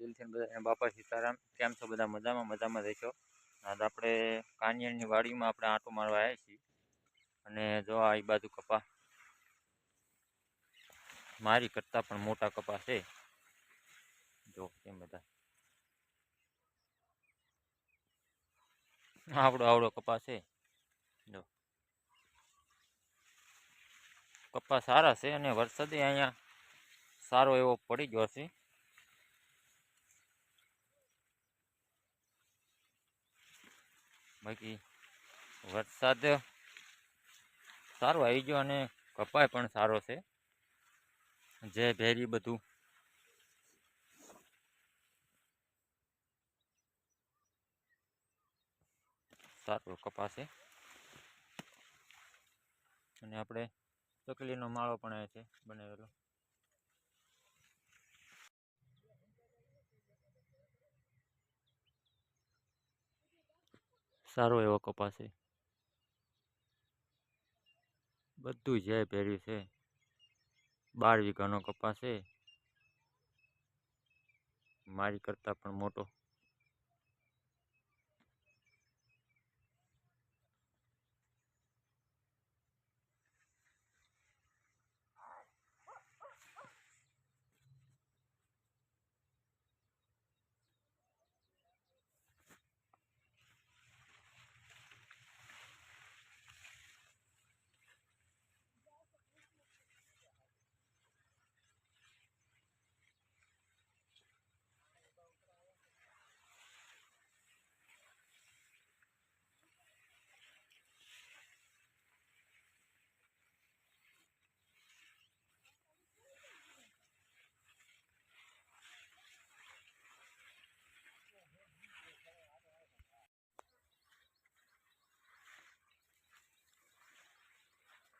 દિલથી બધા બાપા સીતારામ, કેમ છો? બધા મજામાં? મજામાં રહેશો આજ આપણે કાનિયાની વાડીમાં આપણે આંટો મારવા આવ્યા છીએ. અને જો આ બાજુ કપા મારી કરતાં પણ મોટા કપા છે. જો, કેમ બધા? આવડો આવડો કપા છે. જો. કપા સારા છે અને વરસાદે અહીંયા સારો એવો પડી ગયો છે. બાકી વરસાદ સારો આવી ગયો અને કપાય પણ સારો છે. જે ભેરી બધું. સારો કપાસ છે અને આપણે ચકલીનો માળો પણ આવે છે, બનાવેલો. સારો એવો કપાસ છે. બધું જે ભેર્યું છે. બાર વીઘાનો કપાસ છે. મારી કરતાં પણ મોટો.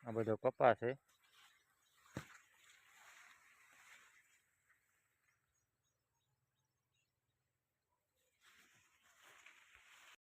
આ બધો કપાસ છે.